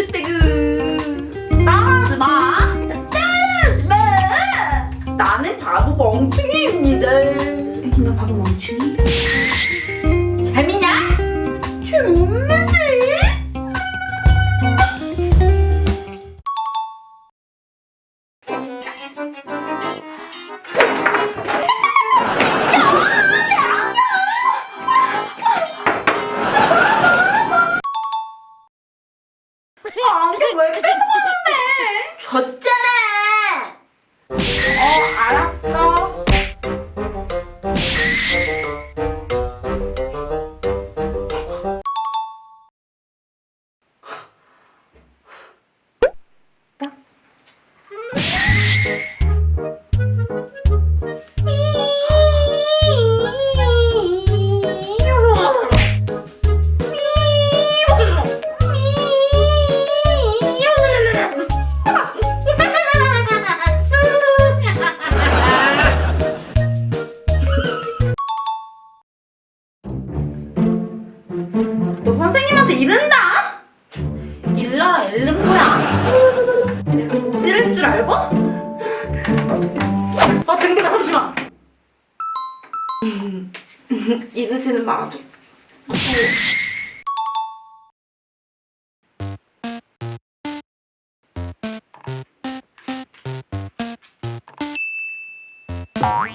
그러셨다구 따라하지 마. 따라하지 마 나는 바보 멍충이입니다. 나 바보 멍충이? 재밌냐? 재없 어, 알았어. 내가 못 이럴 줄 알고? 아 등대가 잠시만. 이르지는 말아줘. 아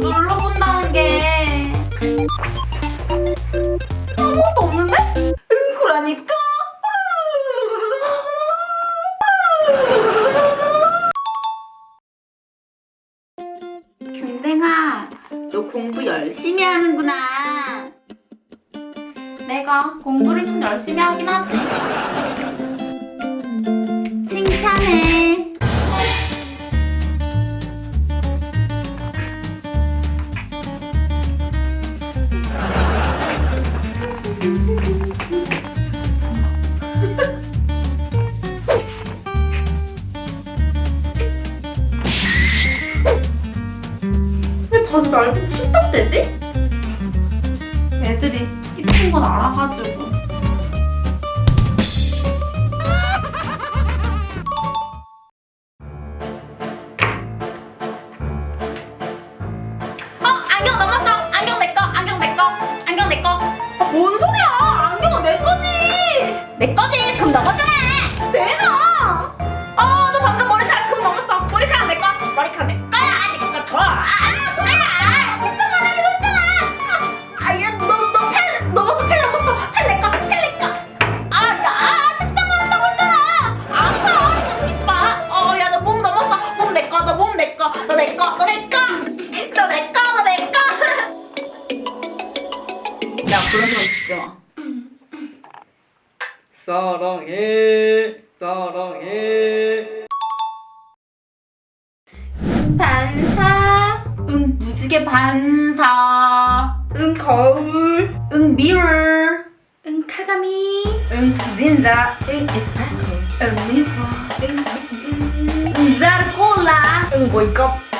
눌러본다는 게 아무것도 없는데? 응 그러니까. 경댕아, 너 공부 열심히 하는구나. 내가 공부를 좀 열심히 하긴 하지. 왜 다들 날 보고 쑥덕대지? 애들이 이쁜 건 알아가지고. 어 안경 넘었어. 안경 내꺼 안경 내꺼 안경 내꺼 아, 뭔 소리야? 안경은 내 거지! 내 거지. 금 넘었잖아 그런 거 짓지 마 사랑해 사랑해. 반사. 응 무지개 반사. 응 거울. 응 미러 응 카가미. 응 진자 응 에스파코 응 미러 응 스파크 응 자르콜라. 응 보이컵